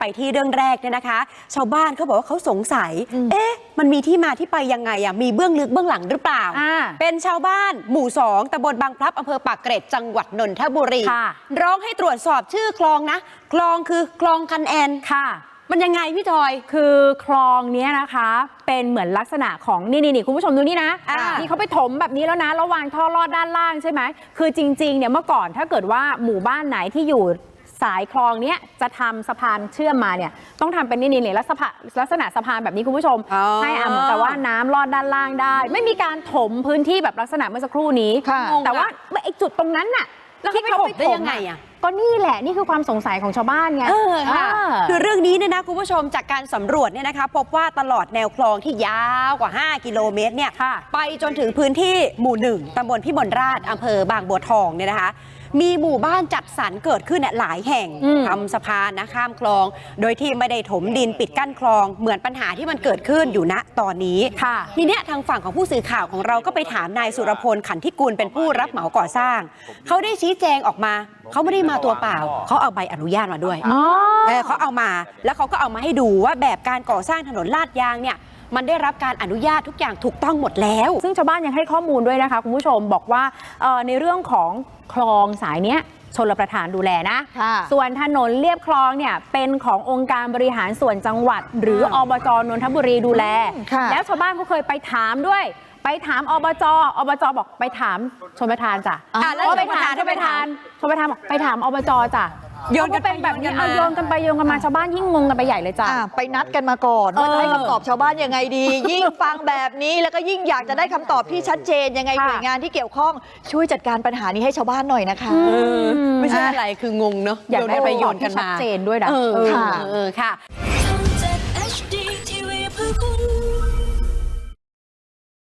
ไปที่เรื่องแรกเนี่ยนะคะ ชาวบ้านเขาบอกว่าเขาสงสัย เอ๊ะ มันมีที่มาที่ไปยังไงอะมีเบื้องลึกเบื้องหลังหรือเปล่าอ่าเป็นชาวบ้านหมู่สองตำบลบางพลับอำเภอปากเกร็ดจังหวัดนนทบุรีค่ะร้องให้ตรวจสอบชื่อคลองนะ คลองคือคลองคันแอนค่ะ มันยังไงพี่จอยคือคลองเนี้ยนะคะ เป็นเหมือนลักษณะของนี่นี่นี่คุณผู้ชมดูนี่นะอ่านี่เขาไปถมแบบนี้แล้วนะระวางท่อลอดด้านล่างใช่ไหมคือจริงๆเนี่ยเมื่อก่อนถ้าเกิดว่าหมู่บ้านไหนที่อยู่ สายคลองเนี้ยจะทำสะพานเชื่อมมาเนี่ยต้องทำเป็นนี่นี่นี่ลักษณะลักษณะสะพานแบบนี้คุณผู้ชมอ๋อให้อะเหมือนกับว่าน้ำลอดด้านล่างได้ ไม่มีการถมพื้นที่แบบลักษณะเมื่อสักครู่นี้ค่ะแต่ว่าไอ้จุดตรงนั้นน่ะแล้วเขาไปถมได้ยังไงอะ ก็นี่แหละนี่คือความสงสัยของชาวบ้านไง เออค่ะเออคือเรื่องนี้เนี่ยนะคุณผู้ชมจากการสำรวจเนี่ยนะคะ พบว่าตลอดแนวคลองที่ยาวกว่า 5 กิโลเมตรเนี่ยค่ะไปจนถึงพื้นที่หมู่หนึ่งตำบลพิมลราชอำเภอบางบัวทองเนี่ยนะคะ มีหมู่บ้านจัดสรรเกิดขึ้นเนี่ยหลายแห่งอืม ทำสะพานนะข้ามคลอง โดยที่ไม่ได้ถมดินปิดกั้นคลอง เหมือนปัญหาที่มันเกิดขึ้นอยู่ณตอนนี้ ค่ะ ทีเนี้ยทางฝั่งของผู้สื่อข่าวของเราก็ไปถามนายสุรพลขันธิกุลเป็นผู้รับเหมาก่อสร้าง เขาได้ชี้แจงออกมา เขาไม่ได้มาตัวเปล่าเขาเอาใบอนุญาตมาด้วยอ๋อเออเขาเอามาแล้วเขาก็เอามาให้ดูว่าแบบการก่อสร้างถนนลาดยางเนี่ยมันได้รับการอนุญาตทุกอย่างถูกต้องหมดแล้ว ซึ่งชาวบ้านยังให้ข้อมูลด้วยนะคะคุณผู้ชมบอกว่าเอ่อในเรื่องของคลองสายเนี้ย ชนรประทานดูแลนะค่ะส่วนถนนเลียบคลองเนี่ยเป็นขององค์การบริหารส่วนจังหวัด หรืออบจนนทบุรีดูแลค่ะแล้วชาวบ้านก็เคยไปถามด้วย ไปถามอบจ อบจบอกไปถามชนประทานจ้ะอะแล้วก็ไปถามชชลนปประระทาทานนชนประทานบอกไปถามอบจจ้ะ โยนกันไปเป็นแบบนี้โยนกันมาเอาโยนกันไปโยนกันมาชาวบ้านยิ่งงงกันไปใหญ่เลยจ้ะ อะไปนัดกันมาก่อนว่าเออจะให้คำตอบชาวบ้านยังไงดี ยิ่งฟังแบบนี้แล้วก็ยิ่งอยากจะได้คำตอบที่ชัดเจนยังไงค่ะ หน่วยงานที่เกี่ยวข้องช่วยจัดการปัญหานี้ให้ชาวบ้านหน่อยนะคะ เออไม่ใช่อะไรคืองงเนาะอยากโยนได้กันไปคำตโยอบนกันที่ชัมาดเจนด้วยนะเออเออค่ะ เออค่ะช่อง7 HD